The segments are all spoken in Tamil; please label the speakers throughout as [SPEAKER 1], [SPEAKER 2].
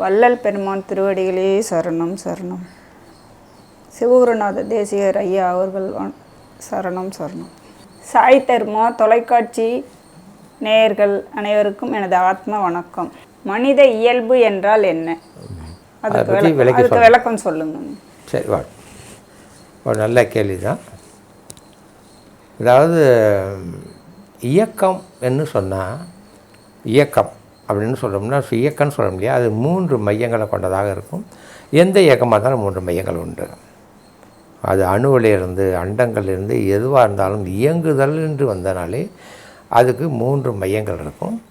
[SPEAKER 1] வள்ளல் பெருமான் திருவடிகளே சரணம் சரணம். சிவகுருநாத தேசிகர் ஐயா அவர்கள் சரணம் சரணம். சாய் தர்மா தொலைக்காட்சி நேயர்கள் அனைவருக்கும் எனது ஆத்ம வணக்கம். மனித இயல்பு என்றால் என்ன? அதுக்கு. விளக்கம்
[SPEAKER 2] சொல்லுங்க. சரி வா. ஒரு நல்ல கேள்வி தான் அதாவது இயக்கம் என்று சொன்னால் இயக்கம். அப்படின்னு சொல்கிறோம்னா இயக்கம்னு சொல்ல முடியாது அது மூன்று மையங்களை கொண்டதாக இருக்கும். எந்த இயக்கமாக இருந்தாலும் மூன்று மையங்கள் உண்டு. அது அணுவிலிருந்து அண்டங்கள்லேருந்து எதுவாக இருந்தாலும் இயங்குதல் என்று வந்தனாலே அதுக்கு மூன்று மையங்கள் இருக்கும்.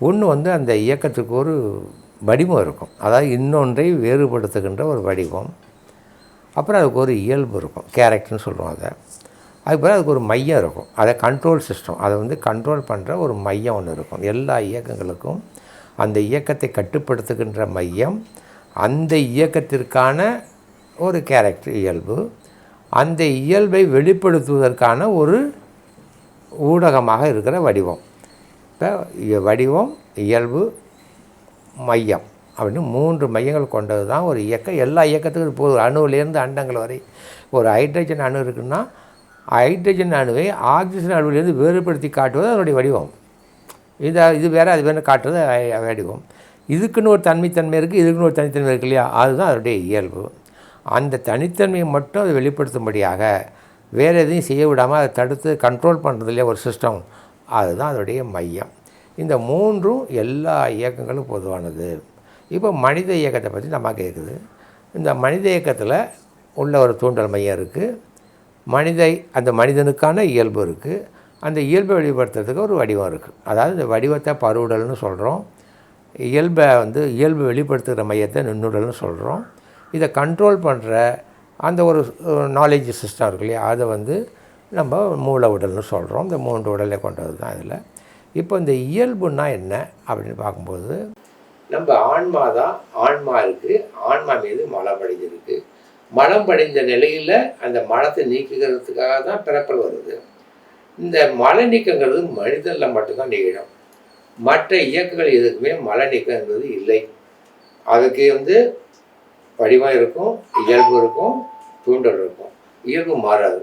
[SPEAKER 2] ஒன்று வந்து அந்த இயக்கத்துக்கு ஒரு வடிவம் இருக்கும். அதாவது இன்னொன்றை வேறுபடுத்துகின்ற ஒரு வடிவம். அப்புறம் அதுக்கு ஒரு இயல்பு இருக்கும். கேரக்டர்னு சொல்லுவோம் அதை. அதுக்கு பிறகு அதுக்கு ஒரு மையம் இருக்கும். அதை கண்ட்ரோல் சிஸ்டம் அதை வந்து கண்ட்ரோல் பண்ணுற ஒரு மையம் ஒன்று இருக்கும். எல்லா இயக்கங்களுக்கும் அந்த இயக்கத்தை கட்டுப்படுத்துகின்ற மையம் அந்த இயக்கத்திற்கான ஒரு கேரக்டர் இயல்பு அந்த இயல்பை வெளிப்படுத்துவதற்கான ஒரு ஊடகமாக இருக்கிற வடிவம். இப்போ வடிவம் இயல்பு மையம் அப்படின்னு மூன்று மையங்கள் கொண்டது தான் ஒரு இயக்கம். எல்லா இயக்கத்துக்கும் இப்போ ஒரு அணுவிலேருந்து அண்டங்கள் வரை ஒரு ஹைட்ரஜன் அணு இருக்குன்னா ஹைட்ரஜன் அணுவை ஆக்சிஜன் அணுவிலேருந்து வேறுபடுத்தி காட்டுவது அதனுடைய வடிவம். இது இது வேறு அது வேறு காட்டுறது வேடிக்கும் இதுக்குன்னு ஒரு தன்மைத்தன்மை இருக்குது இதுக்குன்னு ஒரு தனித்தன்மை இருக்கு இல்லையா? அதுதான் அதனுடைய இயல்பு. அந்த தனித்தன்மையை மட்டும் அதை வெளிப்படுத்தும்படியாக வேறு எதையும் செய்ய விடாமல் அதை தடுத்து கண்ட்ரோல் பண்ணுறது இல்லையா ஒரு சிஸ்டம் அதுதான் அதனுடைய மையம். இந்த மூன்றும் எல்லா இயக்கங்களும் பொதுவானது. இப்போ மனித இயக்கத்தை பற்றி நம்ம கேட்குது இந்த மனித இயக்கத்தில் உள்ள ஒரு தூண்டல் மையம் இருக்குது மனித அந்த மனிதனுக்கான இயல்பு இருக்குது அந்த இயல்பை வெளிப்படுத்துறதுக்கு ஒரு வடிவம் இருக்குது அதாவது இந்த வடிவத்தை பருவுடல்னு சொல்கிறோம் இயல்பை வந்து இயல்பு வெளிப்படுத்துகிற மையத்தை நுண்ணுடல்னு சொல்கிறோம் இதை கண்ட்ரோல் பண்ணுற அந்த ஒரு நாலேஜ் சிஸ்டம் இருக்கு இல்லையா? அதை வந்து நம்ம மூல உடல்னு சொல்கிறோம் இந்த மூன்று உடலை கொண்டது தான் இதில். இப்போ இந்த இயல்புன்னா என்ன அப்படின்னு பார்க்கும்போது நம்ம ஆன்மா தான் ஆன்மா இருக்குது ஆன்மா மீது மலம் அடைஞ்சிருக்கு மலம் படிந்த நிலையில் அந்த மலத்தை நீக்குகிறதுக்காக தான் பிறப்பல் வருது. இந்த மலை நீக்கங்கிறது மனிதனில் மட்டும்தான் நிகழும் மற்ற இயக்கங்கள் எதுக்குமே மலை நீக்கங்கிறது இல்லை. அதுக்கு வந்து வடிவம் இருக்கும் இயல்பு இருக்கும் தூண்டல் இருக்கும். இயல்பு மாறாது.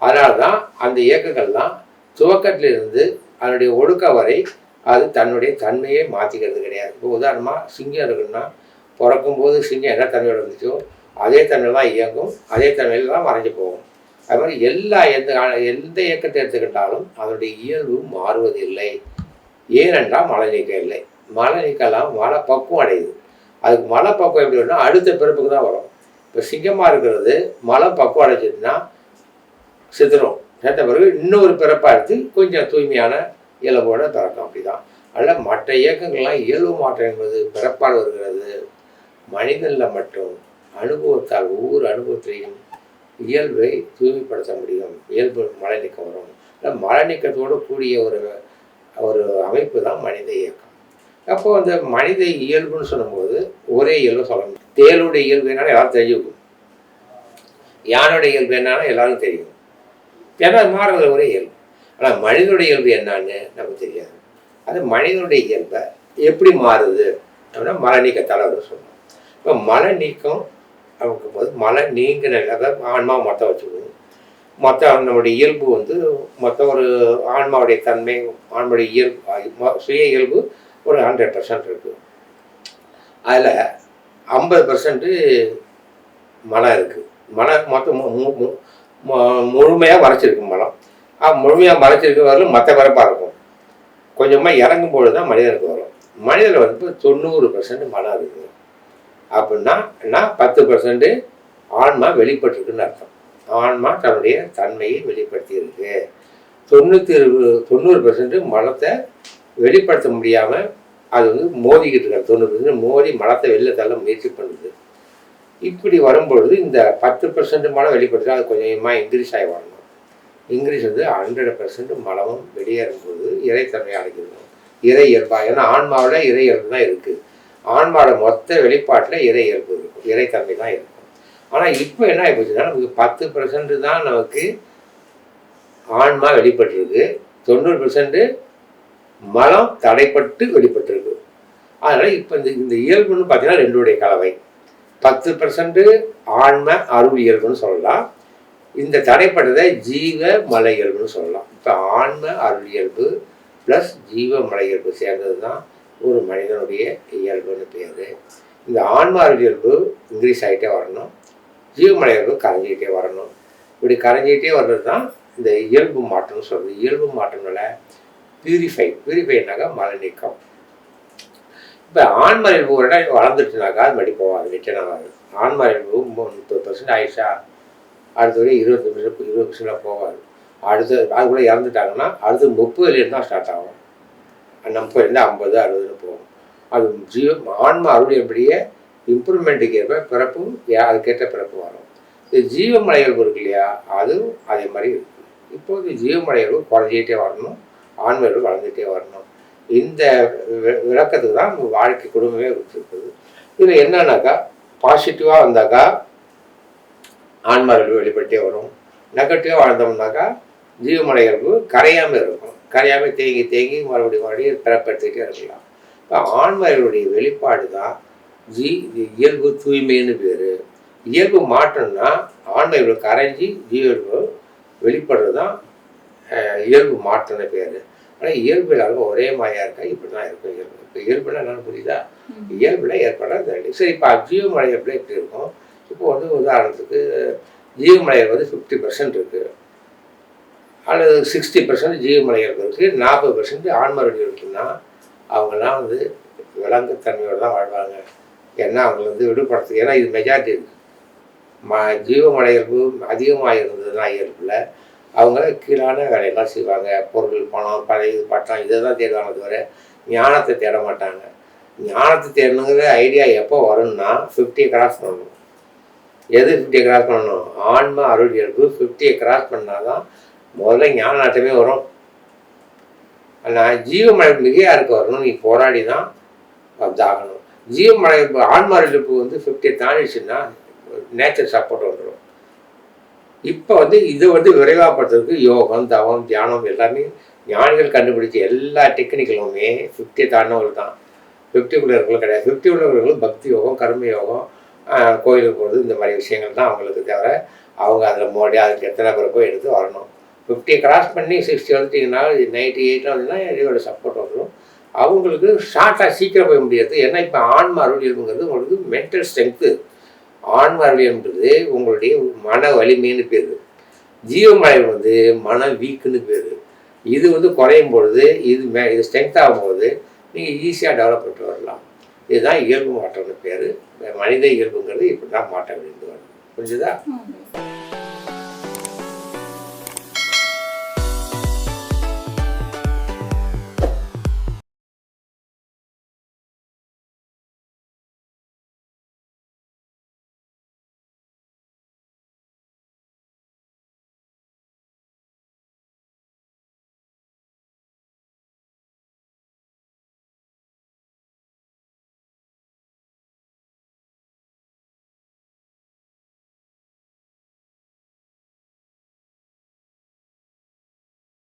[SPEAKER 2] அதனால தான் அந்த இயக்கங்கள்லாம் துவக்கத்திலிருந்து அதனுடைய ஒடுக்க வரை அது தன்னுடைய தன்மையை மாற்றிக்கிறது கிடையாது. இப்போ உதாரணமாக சிங்கம் இருக்குன்னா பிறக்கும்போது சிங்கம் என்ன தன்மையோட இருந்துச்சோ அதே தன்மையில் தான் இயங்கும் அதே தன்மையில் தான் மறைஞ்சு போகும். அது மாதிரி எல்லா எந்த எந்த இயக்கத்தை எடுத்துக்கிட்டாலும் அதனுடைய இயல்பு மாறுவதில்லை ஏனென்றால் மழை நீக்கம் இல்லை. மழை நீக்கலாம் மழை பக்குவம் அடையுது. அதுக்கு மழை பக்குவம் எப்படி வரும்னா அடுத்த பிறப்புக்கு தான் வரும். இப்போ சிங்கமாக இருக்கிறது மழை பக்குவம் அடைச்சிதுன்னா செத்துரும் சேர்த்த பிறகு இன்னொரு பிறப்பாக எடுத்து கொஞ்சம் தூய்மையான இயல்போட பிறக்கும். அப்படிதான். அதில் மற்ற இயக்கங்கள்லாம் இயல்பு மாற்றம் என்பது பிறப்பால் வருகிறது. மனிதனில் மட்டும் அனுபவத்தால் ஒவ்வொரு அனுபவத்திலையும் இயல்பை தூய்மைப்படுத்த முடியும். இயல்பு மழை நீக்கம் வரும். இல்லை மழை நீக்கத்தோடு கூடிய ஒரு ஒரு அமைப்பு தான் மனித இயக்கம். அப்போ அந்த மனித இயல்புன்னு சொல்லும்போது ஒரே இயல்பு சொல்ல முடியும். தேளுடைய இயல்பு என்னன்னா எல்லாரும் தெரிஞ்சுக்கும். யானுடைய இயல்பு என்னன்னா எல்லாரும் தெரியும். ஏன்னா மாறுறது ஒரே இயல்பு. ஆனால் மனிதனுடைய இயல்பு என்னன்னு நமக்கு தெரியாது. அது மனிதனுடைய இயல்பை எப்படி மாறுது அப்படின்னா மலை அவர் சொல்லணும் இப்போ மழை நீக்கம் போது மழை நீங்கின அதாவது ஆன்மா மொத்தம் வச்சுக்கணும். மொத்தம் நம்முடைய இயல்பு வந்து மொத்த ஒரு ஆன்மாவுடைய தன்மை ஆன்மாவுடைய இயல்பு சுய இயல்பு ஒரு ஹண்ட்ரட் பர்சன்ட் இருக்குது அதில் ஐம்பது பர்சன்ட்டு மனம் இருக்குது மனம் மொத்தம் மு- மு- முழுமையாக மறைச்சிருக்கு மனம் முழுமையாக மறைச்சிருக்க வரலும் மற்ற பிறப்பாக இருக்கும். கொஞ்சமாக இறங்கும் பொழுது தான் மனிதனுக்கு வரும். மனிதர் வந்து தொண்ணூறு பர்சன்ட் மனம் இருக்குது அப்படின்னா நான் பத்து பர்சன்ட் ஆன்மா வெளிப்பட்டிருக்குன்னு அர்த்தம். ஆன்மா தன்னுடைய தன்மையை வெளிப்படுத்தியிருக்கு. தொண்ணூற்றி தொண்ணூறு பர்சன்ட் மலத்தை வெளிப்படுத்த முடியாமல் அது வந்து மோதிக்கிட்டு இருக்காது தொண்ணூறு பர்சன்ட் மோதி மலத்தை வெளில தள்ள முயற்சி பண்ணுது. இப்படி வரும்பொழுது இந்த பத்து பர்சன்ட் மலம் வெளிப்படுத்தினா அது கொஞ்சமாக இன்க்ரீஸ் ஆகி வரணும். இன்க்ரீஸ் வந்து ஹண்ட்ரட் பர்சன்ட் மலமும் வெளியேறும்போது இறைத்தன்மை அடைஞ்சிருக்கும் இறை இயல்பா ஏன்னா ஆன்மாவில் இறை இயல்பு தான் இருக்குது ஆன்மாவோட மொத்த வெளிப்பாட்டில் இறை இயல்பு இருக்கும். இறைத்தன்மை தான் இருக்கும் ஆனால் இப்போ என்ன ஆகி போச்சுன்னா நமக்கு பத்து பர்சன்ட் தான் நமக்கு ஆன்மா வெளிப்பட்டிருக்கு. தொண்ணூறு பர்சன்ட் மலம் தடைப்பட்டு வெளிப்பட்டிருக்கு. அதனால் இப்போ இந்த இந்த இயல்புன்னு பார்த்தீங்கன்னா ரெண்டுடைய கலவை. பத்து பர்சன்ட் ஆன்ம அருள் இயல்புன்னு சொல்லலாம். இந்த தடைப்பட்டதை ஜீவ மலை இயல்புன்னு சொல்லலாம். இப்போ ஆன்ம அருள் இயல்பு ப்ளஸ் ஜீவ மலை இயல்பு சேர்ந்தது தான் ஒரு மனிதனுடைய இயல்புன்னு பேர் இந்த ஆன்ம இயல்பு இன்க்ரீஸ் ஆகிட்டே வரணும். ஜீவமலை இயல்பு கரைஞ்சிக்கிட்டே வரணும். இப்படி கரைஞ்சிக்கிட்டே வர்றது தான் இந்த இயல்பு மாற்றம்னு சொல்கிறது இயல்பு மாற்றம்னால பியூரிஃபை பியூரிஃபைனாக்கா மலை நீக்கம் இப்போ ஆண்மறைவு ஒரு இடம் வளர்ந்துட்டுனாக்கா அது மடி போகாது ரிட்டர்ன் ஆகாது ஆண்மறைவு முப்பது பர்சன்ட் ஆயிடுச்சா? அடுத்த வரை இருபது பர்சன்ட் இருபது பர்சன்டாக போகாது. அடுத்து அதுக்குள்ளே இறந்துட்டாங்கன்னா அடுத்து முப்பதுலேருந்து தான் ஸ்டார்ட் ஆகும். முப்பதுலேருந்து ஐம்பது அறுபதுன்னு போகும் அது ஜீவ ஆன்ம அருளியபடியே இம்ப்ரூவ்மெண்ட்டுக்கு ஏற்ப பிறப்பு யா- அதுக்கேற்ற பிறப்பு வரும். இது ஜீவமலைகள் இருக்கு இல்லையா? அதுவும் அதே மாதிரி இருக்கும் இப்போது ஜீவமலைகளும் குறைஞ்சிக்கிட்டே வரணும். ஆண்மைகள் வளர்ந்துகிட்டே வரணும். இந்த வி- விளக்கத்துக்கு தான் வாழ்க்கை குடும்பமே கொடுத்துருக்குது. இதில் என்னன்னாக்கா பாசிட்டிவாக வந்தாக்கா ஆன்மார்கள் வெளிப்பட்டே வரும். நெகட்டிவாக வாழ்ந்தோம்னாக்கா ஜீவமலைகளுக்கு கரையாமல் இருக்கும். கரையாமல் தேங்கி தேங்கி மறுபடியும் மறுபடியும் பிறப்பெடுத்துக்கிட்டே இருக்கலாம். இப்போ ஆன்மார்களுடைய வெளிப்பாடு தான் ஜீ இது இயல்பு தூய்மைன்னு பேர். இயல்பு மாற்றம்னா ஆன்மைகள் கரைஞ்சி ஜீவர்கள் வெளிப்படுறது தான் இயல்பு மாற்றம்னு பேர். ஆனால் இயல்பு எல்லாருக்கும் ஒரே மாதிரியா இருக்கா? இப்படி தான் இருக்கும் இயல்பு. இப்போ இயல்புனா என்னன்னு புரியுதா? இயல்புல ஏற்படாத ரெண்டு சரி இப்போ ஜீவமலை எப்படி எப்படி இருக்கும்? இப்போ வந்து உதாரணத்துக்கு ஜீவமலையில் வந்து ஃபிஃப்டி பர்சன்ட் இருக்குது அல்லது சிக்ஸ்டி பர்சன்ட் ஜீவமலைகள் நாற்பது பர்சன்ட் ஆன்மரடி இருக்குன்னா அவங்கெல்லாம் வந்து விலங்குத்தன்மையோடு தான் வாழ்வாங்க. ஏன்னா அவங்களை வந்து விடுபடுத்து ஏன்னா இது மெஜாரிட்டி இருக்குது ம ஜீவமலை அதிகமாக இருந்ததுன்னா இயல்பில் அவங்க கீழான வேலையெல்லாம் செய்வாங்க. பொருள் பணம் பழைய பட்டம் இதை தான் தேடுவாங்க தவிர ஞானத்தை தேட மாட்டாங்க. ஞானத்தை தேடணுங்கிற ஐடியா எப்போ வரும்னா ஃபிஃப்டியை கிராஸ் பண்ணணும். எது ஃபிஃப்டியை கிராஸ் பண்ணணும்? ஆன்ம அருள் இயல்பு ஃபிஃப்டியை கிராஸ் பண்ணால் தான் முதல்ல ஞான நாட்டமே வரும் ஆனால் ஜீவமழை மிகையாருக்கு வரணும்? நீ போராடி தான் வந்தாகணும். ஜீவமழை ஆன்ம அருள் வந்து ஃபிஃப்டியை தாண்டிடுச்சுன்னா நேச்சர் சப்போர்ட் வந்துடும் இப்போ வந்து இதை வந்து விரைவாகப்படுத்துறதுக்கு யோகம் தவம் தியானம் எல்லாமே ஞானிகள் கண்டுபிடிச்ச எல்லா டெக்னிக்கலுமே ஃபிஃப்டி தாண்டவர்கள் தான் ஃபிஃப்டி உள்ளவர்களும் கிடையாது. ஃபிஃப்டி உள்ளவர்களும் பக்தி யோகம் கர்ம யோகம் கோயிலுக்கு போகிறது இந்த மாதிரி விஷயங்கள் தான் அவங்களுக்கு தவிர அவங்க அதில் மோடி அதுக்கு எத்தனை பிறப்போ எடுத்து வரணும்? ஃபிஃப்டியை கிராஸ் பண்ணி சிக்ஸ்டி வந்துட்டிங்கன்னா நைன்டி எயிட்டில் வந்தீங்கன்னா இதோட சப்போர்ட் வந்துடும் அவங்களுக்கு ஷார்ட்டாக சீக்கிரம் போய் முடியாது. ஏன்னா இப்போ ஆன்ம அருள் உங்களுக்கு மென்டல் ஸ்ட்ரென்த்து ஆன்ம அருளியன்றது உங்களுடைய மன வலிமைன்னு பேர். ஜீவமலை வந்து மன வீக்குன்னு பேர். இது வந்து குறையும் பொழுது இது மே இது ஸ்ட்ரென்த் ஆகும்போது நீங்கள் ஈஸியாக டெவலப் பண்ணிட்டு வரலாம். இதுதான் இயல்பு மாற்றம்னு பேர். மனித இயல்புங்கிறது இப்படி தான் மாற்றம் இருந்து வருது. புரிஞ்சுதா?